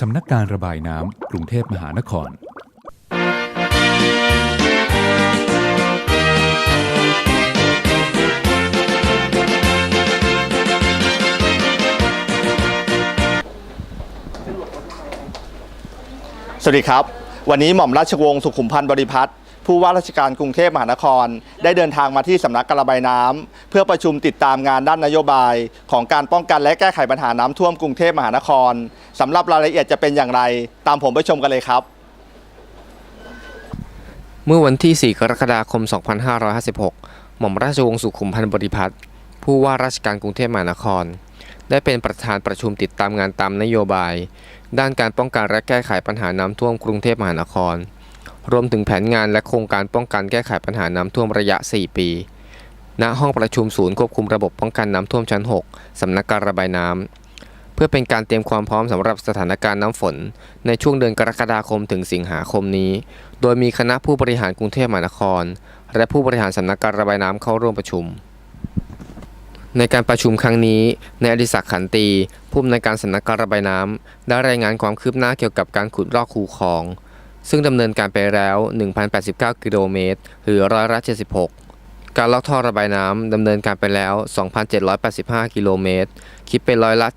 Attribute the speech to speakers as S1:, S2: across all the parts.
S1: สำนักการระบายน้ำกรุงเทพมหานคร
S2: สวัสดีครับ วันนี้หม่อมราชวงศ์สุขุมพันธ์บริพัตร ผู้ว่าราชการกรุงเทพมหานคร ได้เดินทางมาที่สำนักการระบายน้ำเพื่อประชุมติดตามงานด้านนโยบาย ของการป้องกันและแก้ไขปัญหาน้ำท่วมกรุงเทพมหานครสำหรับรายละเอียดจะเป็นอย่างไร ตามผมไปชมกันเลยครับ
S3: เมื่อวันที่ 4 กรกฎาคม 2556 หม่อมราชวงศ์สุขุมพันธ์บริพัตรผู้ว่าราชการกรุงเทพมหานคร ได้เป็นประธานประชุมติดตามงานตามนโยบาย ด้านการป้องกันและแก้ไขปัญหาน้ำท่วมกรุงเทพมหานคร รวมถึงแผนงานและโครงการป้องกันแก้ไขปัญหาน้ำท่วมระยะ 4 ปี ณ ห้องประชุมศูนย์ควบคุมระบบป้องกันน้ำท่วมชั้น 6 สำนักการระบายน้ำ เพื่อเป็นการเตรียมความพร้อมสำหรับสถานการณ์น้ำฝน ในช่วงเดือนกรกฎาคมถึงสิงหาคมนี้ โดยมีคณะผู้บริหารกรุงเทพมหานคร และผู้บริหารสำนักการระบายน้ำเข้าร่วมประชุมในการประชุมครั้งนี้ในอดิศักดิ์ขันตีผู้อำนวยการสำนักการระบายน้ำได้รายงานความคืบหน้าเกี่ยวกับการขุดลอกคูคลอง ซึ่งดำเนินการไปแล้ว 1,089 กิโลเมตร หรือร้อยละ76 การลอกท่อระบายน้ำดำเนินการไปแล้ว 2,785 กิโลเมตร คิดเป็นร้อยละ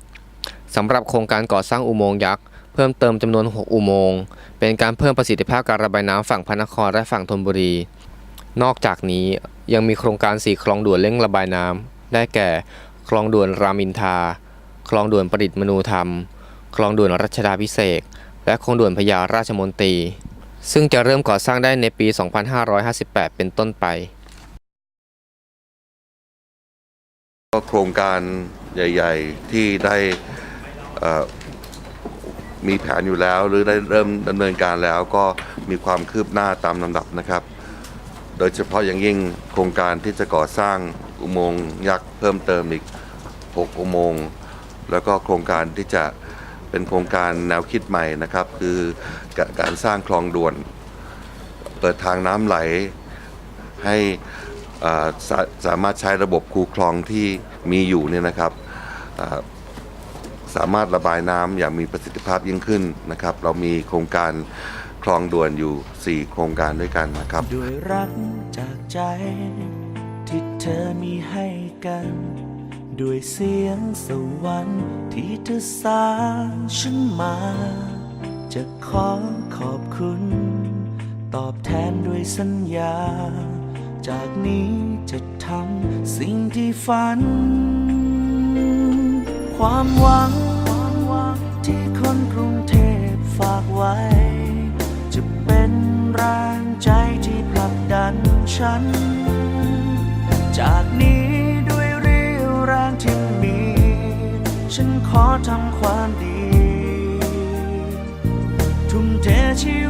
S3: 71 สำหรับโครงการก่อสร้างอุโมงค์ยักษ์ เพิ่มเติมจำนวน 6 อุโมงค์ เป็นการเพิ่มประสิทธิภาพการระบายน้ำฝั่งพระนครและฝั่งธนบุรี นอกจากนี้ยังมีโครงการ 4 คลองด่วนเร่งระบายน้ำ ได้แก่ คลองด่วนรามินทา คลองด่วนประดิษฐ์มนูธรรม คลองด่วนรัชดาพิเศษ และคงด่วนพญาราชมนตรี ซึ่งจะเริ่มก่อสร้างได้ในปี 2558 เป็นต้นไป
S4: ก็โครงการใหญ่ ๆ ที่ได้มีแผนอยู่แล้ว หรือได้เริ่มดำเนินการแล้วก็มีความคืบหน้าตามลำดับนะครับ โดยเฉพาะอย่างยิ่งโครงการที่จะก่อสร้างอุโมงค์ยักษ์เพิ่มเติมอีก 6 อุโมงค์แล้วก็โครงการที่จะ เป็นโครงการแนวคิดใหม่นะครับ คือกการสร้างคลองด่วน เปิดทางน้ำไหลให้สาสามารถใช้ระบบคูคลองที่มีอยู่เนี่ยนะครับสามารถระบายน้ำอย่างมีประสิทธิภาพยิ่งขึ้นนะครับ เรามีโครงการคลองด่วนอยู่ 4 โครงการด้วยกันนะครับ
S5: ด้วยรักจากใจที่เธอมีให้กัน ด้วยเสียงสวรรค์ที่เธอสร้างฉันมา จะขอขอบคุณ ตอบแทนด้วยสัญญา จากนี้จะทำสิ่งที่ฝัน ความหวังที่คนกรุงเทพฝากไว้ จะเป็นแรงใจที่ผลักดันฉัน ความดี ทุ่มเทชีวิ